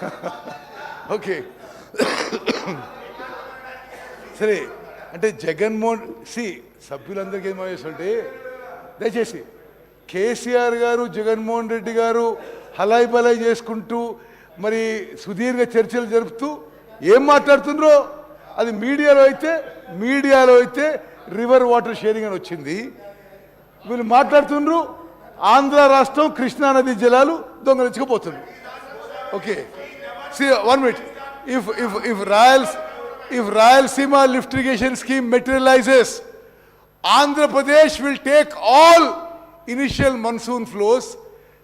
Okay. సరే అంటే Jaganmohan C సభ్యులందరికీ ఏం చేస్తుంటే దయచేసి కేసీఆర్ గారు జగన్మోహన్ రెడ్డి గారు హలాయి బలాయి చేసుకుంటూ మరి సుదీర్ఘ చర్చలు జరుపుతూ ఏం మాట్లాడుతుండ్రో అది మీడియాలో అయితే మీడియాలో అయితే రివర్ వాటర్ షేరింగ్ అని వచ్చింది. వీళ్ళు మాట్లాడుతుండ్రు ఆంధ్ర రాష్ట్రం కృష్ణానది జలాలు దొంగలించుకుపోతుంది. Okay see one minute if if if royals if Rayalaseema lift irrigation scheme materialises Andhra Pradesh will take all initial monsoon flows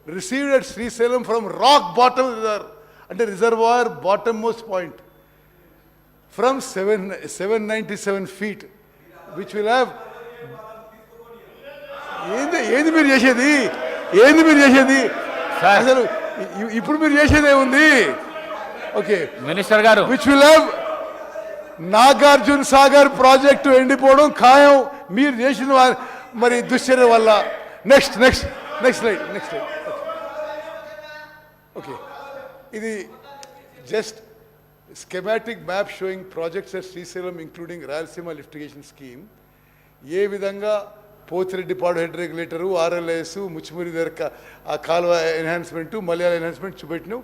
received at Srisailam from rock bottom reserve అంటే reservoir bottom most point from seven seven ninety seven feet which will have ఏంది ఏంది మీరు చేసేది? ఏంది మీరు చేసేది. అసలు ఇప్పుడు మీరు చేసేది ఏముంది? ఓకే. మినిస్టర్ గారు. Which will have Nagarjuna Sagar project ఎండిపోవడం ఖాయం. మీరు చేసిన మరి దుశ్చర్య వల్ల. Next next next light next light okay ఇది just schematic map showing projects at Srisailam including Rayalaseema lift irrigation scheme ఏ విధంగా Pothireddypadu head regulator RLIS Muchumarri దగ్గర ఆ కాలువ enhancement Malayalam enhancement చూపెట్టినాం.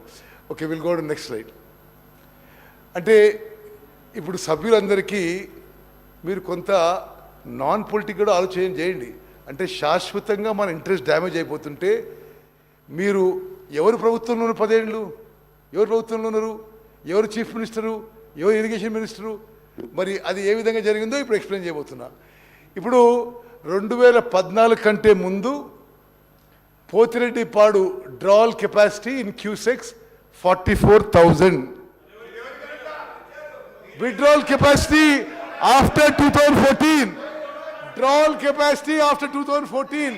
Okay will go next slide అంటే ఇప్పుడు సభ్యులందరికీ మీరు కొంత నాన్ పొలిటికల్ ఆలోచన చేయండి. అంటే శాశ్వతంగా మన ఇంట్రెస్ట్ డ్యామేజ్ అయిపోతుంటే మీరు ఎవరు ప్రభుత్వంలో ఉన్నారు పదేళ్ళు ఎవరు ప్రభుత్వంలో ఉన్నారు? ఎవరు చీఫ్ మినిస్టరు ఎవరు ఇరిగేషన్ మినిస్టరు మరి అది ఏ విధంగా జరిగిందో ఇప్పుడు ఎక్స్ప్లెయిన్ చేయబోతున్నా. ఇప్పుడు రెండు వేల పద్నాలుగు కంటే ముందు Pothireddypadu drawal capacity in cusecs forty four thousand. withdrawal capacity after 2014 drawal capacity after 2014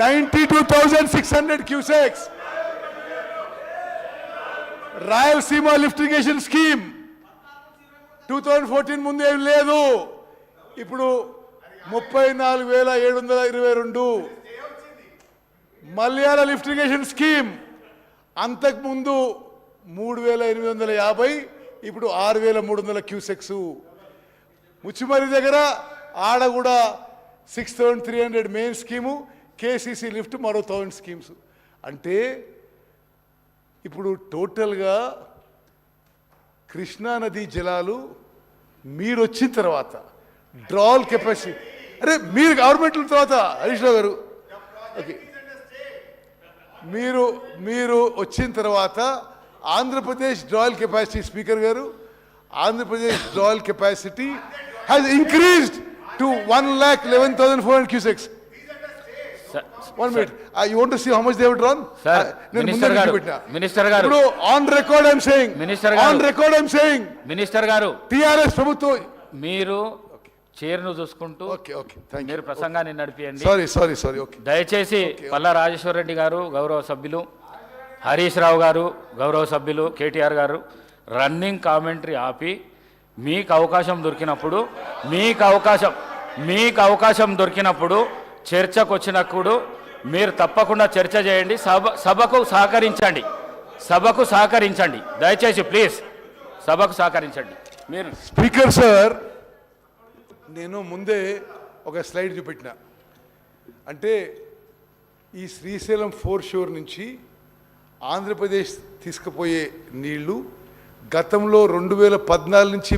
92600 cusecs Rayalaseema lift irrigation scheme two thousand fourteen ముందు ఏం లేదు. ఇప్పుడు ముప్పై నాలుగు వేల ఏడు వందల ఇరవై రెండు. Malyala lift irrigation scheme. అంతకుముందు మూడు వేల ఎనిమిది వందల యాభై ఇప్పుడు ఆరు వేల మూడు వందల క్యూసెక్స్. ముచ్చిమరి దగ్గర ఆడ కూడా six thousand three hundred main scheme KCC lift మరో థౌసండ్ స్కీమ్స్. అంటే ఇప్పుడు టోటల్గా కృష్ణానదీ జలాలు మీరు వచ్చిన తర్వాత డ్రాల్ కెపాసిటీ అరే మీరు గవర్నమెంట్ తర్వాత హరీష్ రావు గారు. ఓకే మీరు మీరు వచ్చిన తర్వాత ఆంధ్రప్రదేశ్ డ్రాయల్ కెపాసిటీ స్పీకర్ గారు Andhra Pradesh drawal capacity has increased to one lakh eleven thousand four hundred cusecs one minute you want see how much they drawn sir, minister గారు, మినిస్టర్ గారు. ఇప్పుడు on record I'm saying minister గారు. On record I'm saying minister గారు. TRS ప్రభుత్వం మీరు చైర్ను చూసుకుంటూ okay okay thank మీరు ప్రసంగాన్ని నడిపియండి. సారీ సారీ సారీ ఓకే దయచేసి పల్లా రాజేశ్వర రెడ్డి గారు గౌరవ సభ్యులు హరీష్ రావు గారు గౌరవ సభ్యులు కేటీఆర్ గారు రన్నింగ్ కామెంటరీ ఆపి మీకు అవకాశం దొరికినప్పుడు మీకు అవకాశం మీకు అవకాశం దొరికినప్పుడు చర్చకు వచ్చినప్పుడు మీరు తప్పకుండా చర్చ చేయండి. సభ సభకు సహకరించండి. సభకు సహకరించండి. దయచేసి ప్లీజ్ సభకు సహకరించండి. మీరు స్పీకర్ సార్ నేను ముందే ఒక స్లైడ్ చూపెట్టిన. అంటే ఈ శ్రీశైలం ఫోర్ షోర్ నుంచి ఆంధ్రప్రదేశ్ తీసుకుపోయే నీళ్ళు గతంలో రెండు వేల పద్నాలుగు నుంచి